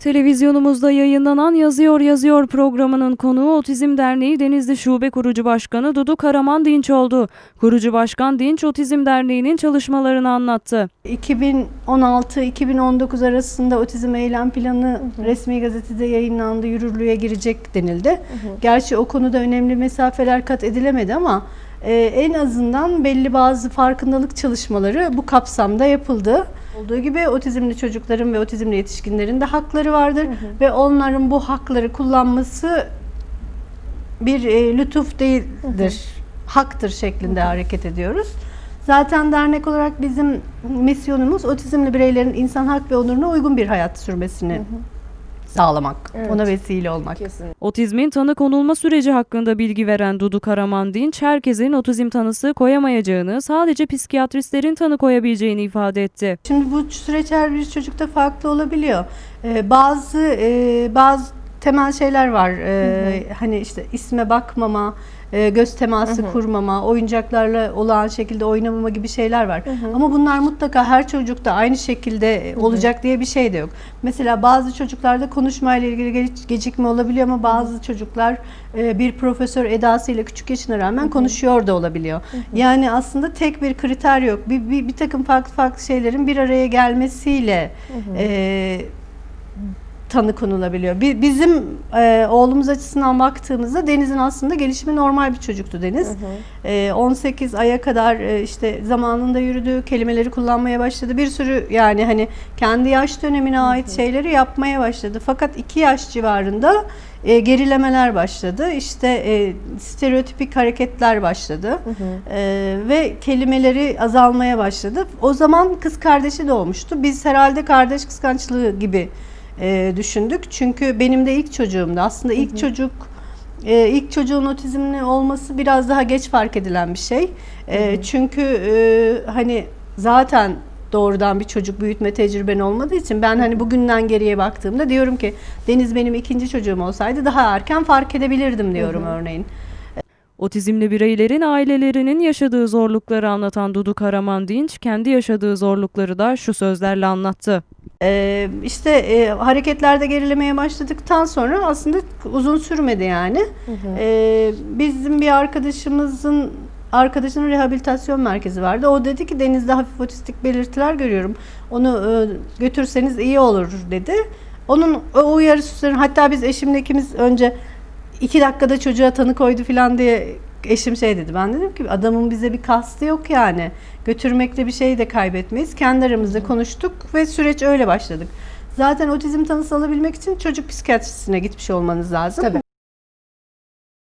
Televizyonumuzda yayınlanan Yazıyor Yazıyor programının konuğu Otizm Derneği Denizli Şube Kurucu Başkanı Dudu Karaman Dinç oldu. Kurucu Başkan Dinç Otizm Derneği'nin çalışmalarını anlattı. 2016-2019 arasında otizm eylem planı resmi gazetede yayınlandı, yürürlüğe girecek denildi. Gerçi o konuda önemli mesafeler kat edilemedi ama e, en azından belli bazı farkındalık çalışmaları bu kapsamda yapıldı. Olduğu gibi otizmli çocukların ve otizmli yetişkinlerin de hakları vardır. Ve onların bu hakları kullanması bir e, lütuf değildir, haktır şeklinde hareket ediyoruz. Zaten dernek olarak bizim misyonumuz otizmli bireylerin insan hak ve onuruna uygun bir hayat sürmesini sağlamak, Evet. ona vesile olmak. Kesin. Otizmin tanı konulma süreci hakkında bilgi veren Dudu Karaman Dinç, herkesin otizm tanısı koyamayacağını, sadece psikiyatristlerin tanı koyabileceğini ifade etti. Şimdi bu süreç her bir çocukta farklı olabiliyor. Ee, bazı e, bazı temel şeyler var. Ee, Hani işte isme bakmama, e, göz teması kurmama, oyuncaklarla olağan şekilde oynamama gibi şeyler var. Ama bunlar mutlaka her çocukta aynı şekilde olacak diye bir şey de yok. Mesela bazı çocuklarda konuşmayla ilgili ge- gecikme olabiliyor ama bazı çocuklar e, bir profesör edasıyla küçük yaşına rağmen konuşuyor da olabiliyor. Yani aslında tek bir kriter yok. Bir, bir, bir takım farklı farklı şeylerin bir araya gelmesiyle e, tanı konulabiliyor. Bi- Bizim e, oğlumuz açısından baktığımızda Deniz'in aslında gelişimi normal bir çocuktu Deniz. E, 18 aya kadar e, işte zamanında yürüdü, kelimeleri kullanmaya başladı. Bir sürü yani hani kendi yaş dönemine ait şeyleri yapmaya başladı. Fakat 2 yaş civarında e, gerilemeler başladı. İşte e, stereotipik hareketler başladı. E, ve kelimeleri azalmaya başladı. O zaman kız kardeşi doğmuştu. Biz herhalde kardeş kıskançlığı gibi e, düşündük. Çünkü benim de ilk çocuğumdu. Aslında ilk çocuk e, ilk çocuğun otizmli olması biraz daha geç fark edilen bir şey. E, çünkü e, hani zaten doğrudan bir çocuk büyütme tecrüben olmadığı için ben hani bugünden geriye baktığımda diyorum ki Deniz benim ikinci çocuğum olsaydı daha erken fark edebilirdim diyorum örneğin. Otizmli bireylerin ailelerinin yaşadığı zorlukları anlatan Dudu Karaman Dinç, kendi yaşadığı zorlukları da şu sözlerle anlattı. Ee, işte e, hareketlerde gerilemeye başladıktan sonra aslında uzun sürmedi yani. Ee, bizim bir arkadaşımızın arkadaşının rehabilitasyon merkezi vardı. O dedi ki denizde hafif otistik belirtiler görüyorum. Onu e, götürseniz iyi olur dedi. Onun o uyarısı üzerine hatta biz eşimle ikimiz önce iki dakikada çocuğa tanı koydu falan diye eşim şey dedi. Ben dedim ki adamın bize bir kastı yok yani. Götürmekte bir şey de kaybetmeyiz. Kendi aramızda konuştuk ve süreç öyle başladık. Zaten otizm tanısı alabilmek için çocuk psikiyatrisine gitmiş olmanız lazım. Tabii.